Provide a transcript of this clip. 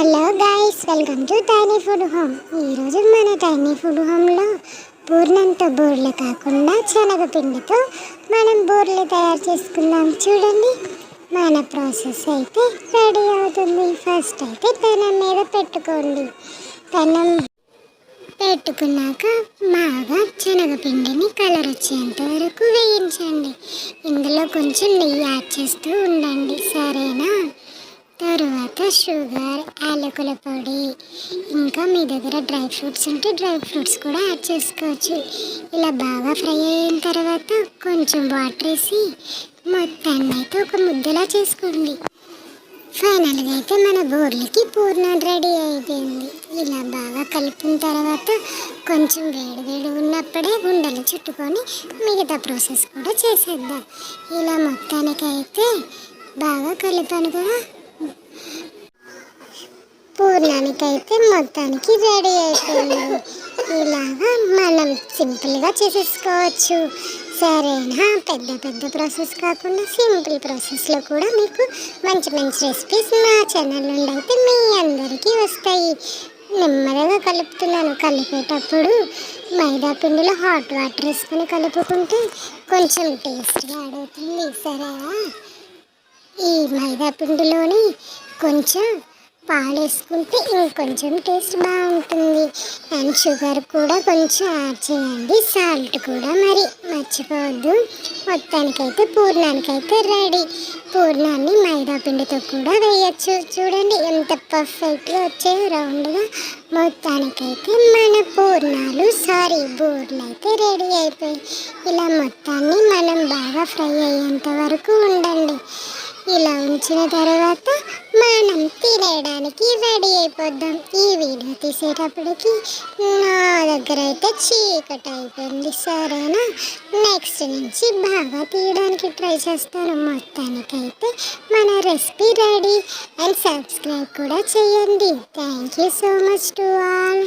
Hello guys welcome to tiny food home ఈరోజు మన tiny food హోమ్లో పూర్ణంతో బూరెలు కాకుండా శనగపిండితో మనం బూరెలు తయారు చేసుకుందాం చూడండి. మన ప్రాసెస్ అయితే రెడీ అవుతుంది. ఫస్ట్ అయితే పెనం మీద పెట్టుకోండి. పెనం పెట్టుకున్నాక బాగా శనగపిండిని కలర్ వచ్చేంత వరకు వేయించండి. ఇందులో కొంచెం నెయ్యి యాడ్ చేస్తూ ఉండండి. సరేనా? తర్వాత షుగర్ యాలకుల పొడి ఇంకా మీ దగ్గర డ్రై ఫ్రూట్స్ ఉంటే డ్రై ఫ్రూట్స్ కూడా యాడ్ చేసుకోవచ్చు. ఇలా బాగా ఫ్రై అయిన తర్వాత కొంచెం వాటర్ వేసి మొత్తాన్ని అయితే ఒక ముద్దలా చేసుకోండి. ఫైనల్గా అయితే మన బోర్లకి పూర్ణం రెడీ అయిపోయింది. ఇలా బాగా కలిపిన తర్వాత కొంచెం వేడి వేడి ఉన్నప్పుడే ఉండలు చుట్టుకొని మిగతా ప్రాసెస్ కూడా చేసేద్దాం. ఇలా మొత్తానికైతే బాగా కలిపాను కదా. పూర్ణానికైతే మొత్తానికి రెడీ అయిపోయింది. ఇలాగా మనం సింపుల్గా చేసేసుకోవచ్చు. సరేనా? పెద్ద పెద్ద ప్రాసెస్ కాకుండా సింపుల్ ప్రాసెస్లో కూడా మీకు మంచి మంచి రెసిపీస్ మా ఛానల్ నుండి అయితే మీ అందరికీ వస్తాయి. నెమ్మదిగా కలుపుతున్నాను. కలిపేటప్పుడు మైదా పిండిలో హాట్ వాటర్ వేసుకొని కలుపుకుంటే కొంచెం టేస్ట్గా యాడ్ అవుతుంది సరేనా? ఈ మైదా పిండిలోని కొంచెం పాలు వేసుకుంటే ఇంకొంచెం టేస్ట్ బాగుంటుంది. అండ్ షుగర్ కూడా కొంచెం యాడ్ చేయండి. సాల్ట్ కూడా మరి మర్చిపోవద్దు. మొత్తానికైతే పూర్ణానికైతే రెడీ. పూర్ణాన్ని మైదా పిండితో కూడా వేయచ్చు. చూడండి ఎంత పర్ఫెక్ట్గా వచ్చే రౌండ్గా. మొత్తానికైతే మన పూర్ణాలు సారీ బూర్లు అయితే రెడీ అయిపోయాయి. ఇలా మొత్తాన్ని మనం బాగా ఫ్రై అయ్యేంత వరకు ఉండండి. ఇలా ఉంచిన తర్వాత మనం తినేయడానికి రెడీ అయిపోద్దాం. ఈ వీడియో తీసేటప్పటికి నా దగ్గర అయితే చీకటి అయిపోయింది సరేనా? నెక్స్ట్ నుంచి బాగా తీయడానికి ట్రై చేస్తాను. మొత్తానికైతే మన రెసిపీ రెడీ. అండ్ సబ్స్క్రైబ్ కూడా చేయండి. Thank you so much to all.